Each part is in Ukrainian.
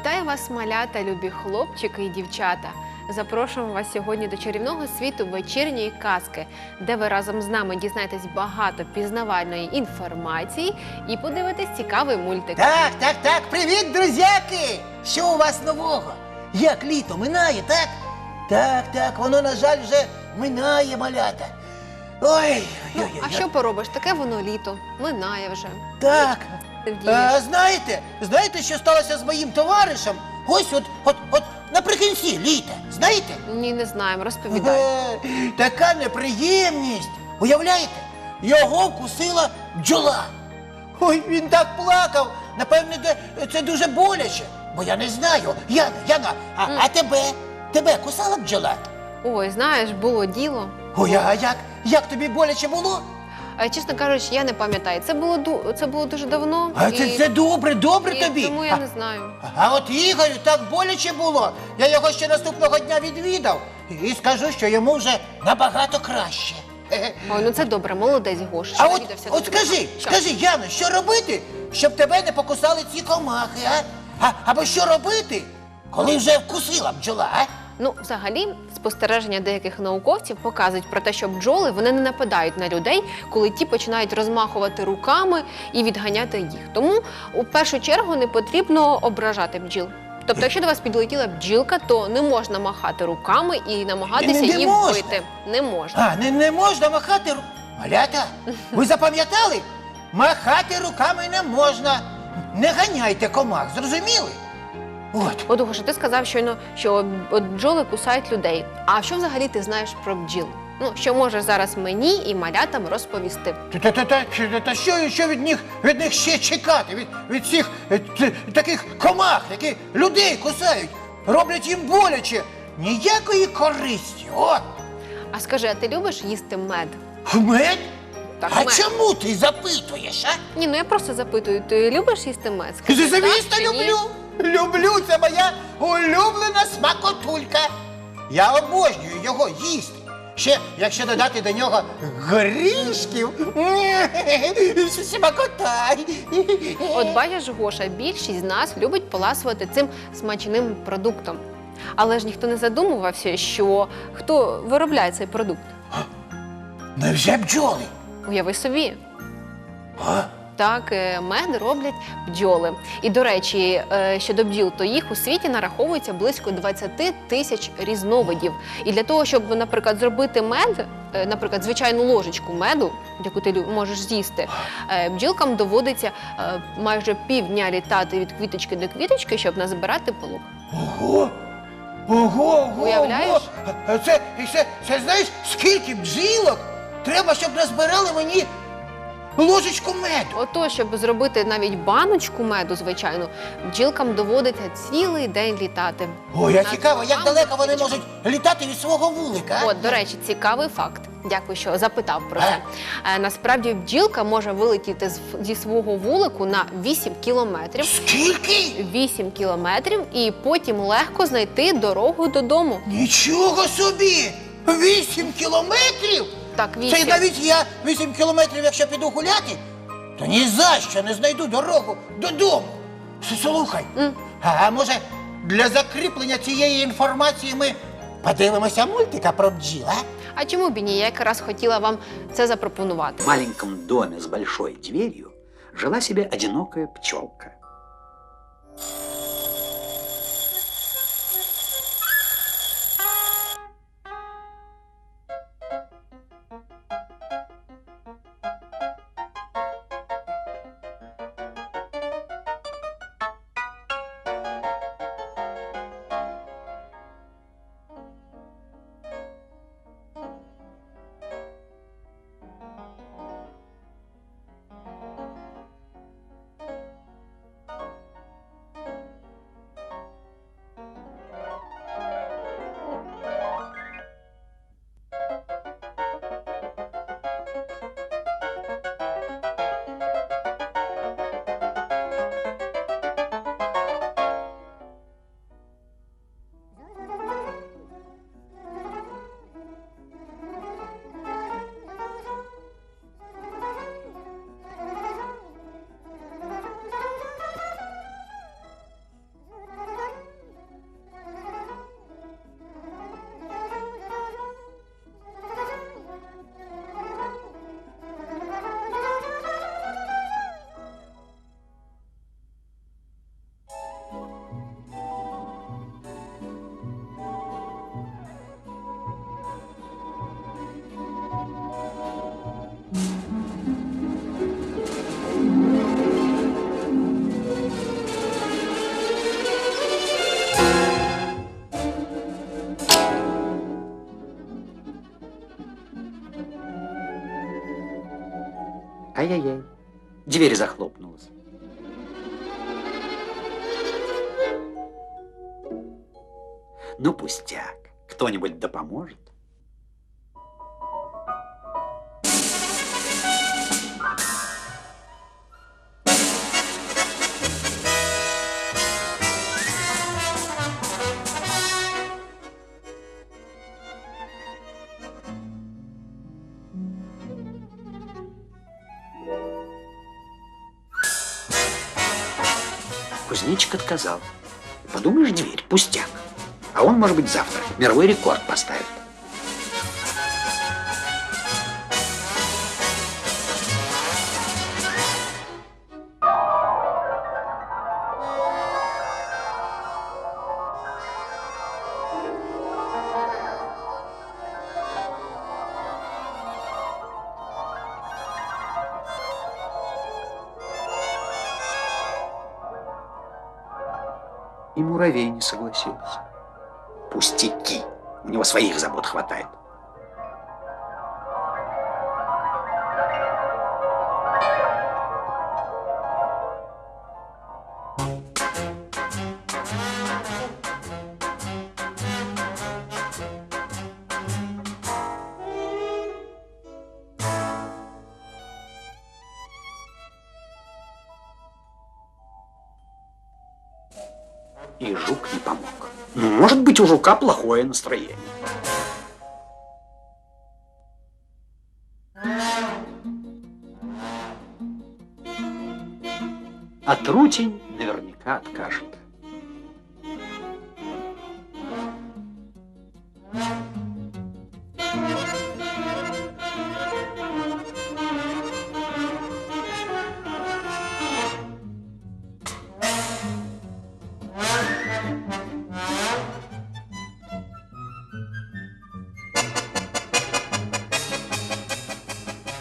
Вітаю вас, малята, любі хлопчики і дівчата. Запрошуємо вас сьогодні до чарівного світу вечірньої казки, де ви разом з нами дізнаєтесь багато пізнавальної інформації і подивитесь цікавий мультик. Так, так, так, привіт, друзяки! Що у вас нового? Як літо минає, так? Так, так, воно, на жаль, вже минає малята. Ой, Ну, ой, ой, а що поробиш? Таке воно літо, минає вже. Так. Ти вдієш. А, знаєте, знаєте, що сталося з моїм товаришем? Ось от, от, от наприкінці літа. Знаєте? Ні, не знаємо, розповідай. Е, Така неприємність. Уявляєте? Його вкусила бджола. Ой, він так плакав. Напевне, де- це дуже боляче. Бо я не знаю. Яна, Яна, а, а тебе? Тебе кусала бджола? Ой, знаєш, було діло. Ой, а як? Як тобі боляче було? А, чесно кажучи, я не пам'ятаю. Це було це було дуже давно. А і- це, це добре, добре і тобі. Тому я А- не знаю. А от Ігорю так боляче було. Я його ще наступного дня відвідав і скажу, що йому вже набагато краще. Ой, ну це добре, молодець Гоша. А от, от скажи, Що? скажи, Яно, що робити, щоб тебе не покусали ці комахи, а? а? Або що робити, коли вже вкусила бджола, а? Ну, взагалі, спостереження деяких науковців показують про те, що бджоли вони не нападають на людей, коли ті починають розмахувати руками і відганяти їх. Тому у першу чергу не потрібно ображати бджіл. Тобто, якщо до вас підлетіла бджілка, то не можна махати руками і намагатися Не- не її можна. вбити. Не можна. А, не, не можна махати ру... Малята, ви запам'ятали? Махати руками не можна. Не ганяйте комах, зрозуміли? От. От, Гоша, ти сказав щойно, що от бджоли кусають людей. А що взагалі ти знаєш про бджіл? Ну, що можеш зараз мені і малятам розповісти? Та, та, та, та, та, та що, що від них, від них ще чекати? Від, від цих е, т- таких комах, які людей кусають, роблять їм боляче. Ніякої користі. О! А скажи, а ти любиш їсти мед? Мед? Так, а мед. чому ти запитуєш, а? Ні, ну я просто запитую, ти любиш їсти мед? Скажи, так Звісно, чи ні? Люблю. Це моя улюблена смакотулька. Я обожнюю його їсти. Ще, якщо додати до нього горішків, смакота. От бачиш, Гоша, більшість з нас любить поласувати цим смачним продуктом. Але ж ніхто не задумувався, що хто виробляє цей продукт. Невже бджоли? Уяви собі. А? Так, е, мед роблять бджоли. І до речі, е, щодо бджіл, то їх у світі нараховується близько 20 тисяч різновидів. І для того, щоб, наприклад, зробити мед, е, наприклад, звичайну ложечку меду, яку ти можеш з'їсти, бджілкам доводиться майже півдня літати від квіточки до квіточки, щоб назбирати пилок. Ого! Ого, ого! Уявляєш? ого! Це, це, це знаєш, скільки бджілок треба, щоб назбирали мені ложечку меду. Ото, щоб зробити навіть баночку меду, звичайно, бджілкам доводиться цілий день літати. Ой, а цікаво, як далеко вони можуть літати від свого вулика. а? От, до речі, цікавий факт. Дякую, що запитав про це. Е, насправді бджілка може вилетіти з- зі свого вулику на 8 кілометрів. Скільки? 8 кілометрів і потім легко знайти дорогу додому. Нічого собі! Вісім кілометрів? Так, Це 8. навіть я вісім кілометрів, якщо піду гуляти, то ні за що не знайду дорогу додому. Слухай, М. а, а може для закріплення цієї інформації ми подивимося мультика про бджіл, а? А чому б і ні? Я якраз хотіла вам це запропонувати. В маленьком доме с большой дверью жила себе одинокая пчелка. Ай-яй-яй. Дверь захлопнулась. Ну, пустяк. Кто-нибудь да поможет. Кузнечик отказал. Подумаешь, дверь, пустяк. А он, может быть, завтра мировой рекорд поставит. И муравей не согласился. Пустяки. У него своих забот хватает. И жук не помог. Ну, может быть, у жука плохое настроение. А трутень наверняка откажет.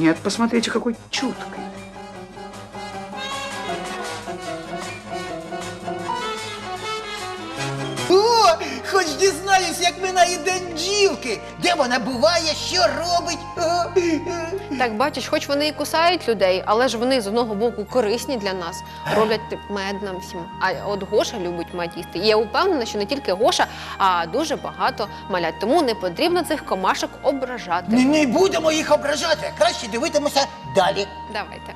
Нет, посмотрите, какой чуткий. Дізнаюсь, як минає день бджілки. Де вона буває, що робить. Так, бачиш, хоч вони і кусають людей, але ж вони з одного боку корисні для нас, роблять мед нам всім. А от Гоша любить мед їсти. І я впевнена, що не тільки Гоша, а дуже багато малят. Тому не потрібно цих комашок ображати. Не, не будемо їх ображати. Краще дивитимося далі. Давайте.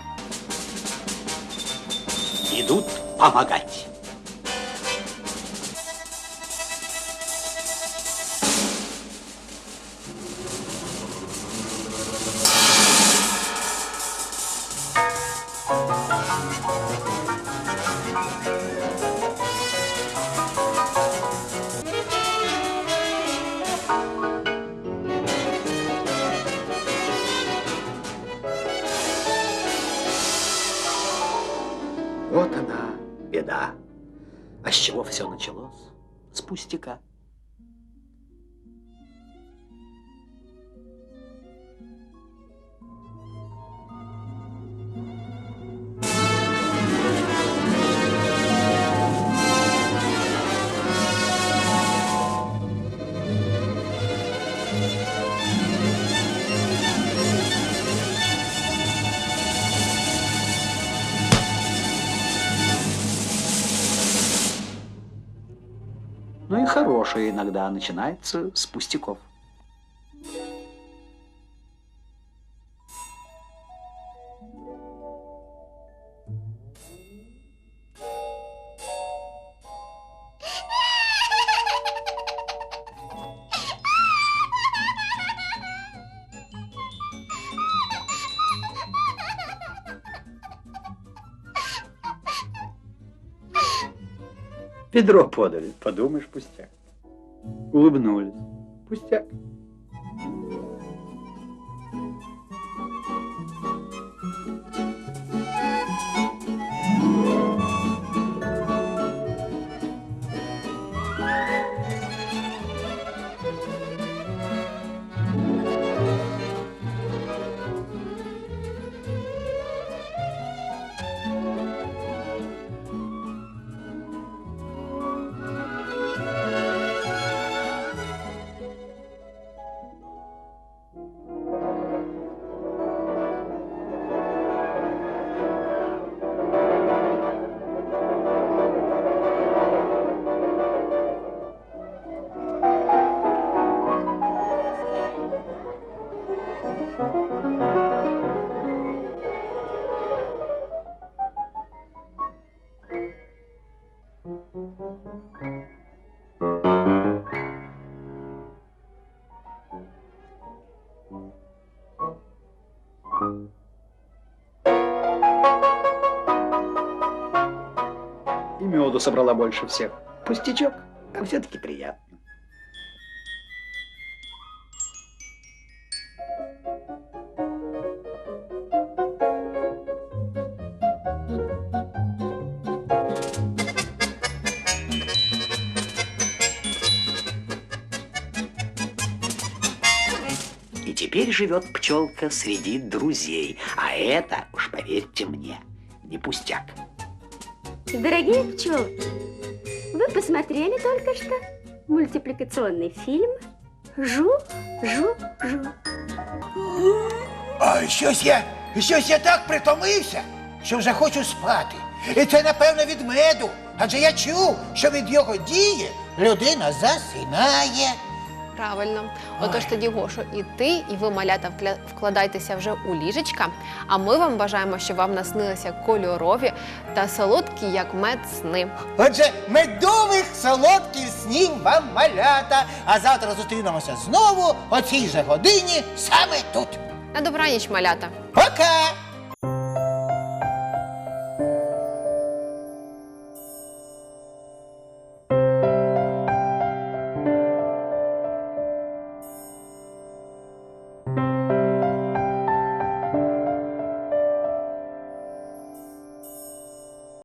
Идут помогать. Ну и хорошее иногда начинается с пустяков. Ведро подали, подумаешь, пустяк. Улыбнулись. Пустяк. Меду собрала больше всех. Пустячок, а все-таки приятно. И теперь живет пчелка среди друзей. А это, уж поверьте мне, не пустяк. Дорогие пчелки, вы посмотрели только что мультипликационный фильм «Жу-жу-жу». А щось я, щось я так притомився, що вже хочу спати. І це, напевно, від меду. Адже я чув, що від його дії людина засинає. Правильно. Отож тоді, Гошо, і ти, і ви, малята, вкладайтеся вже у ліжечка. А ми вам бажаємо, щоб вам наснилися кольорові та солодкі, як мед сни. Отже, медових солодких снів вам малята. А завтра зустрінемося знову о цій же годині саме тут. На добраніч, малята! Пока!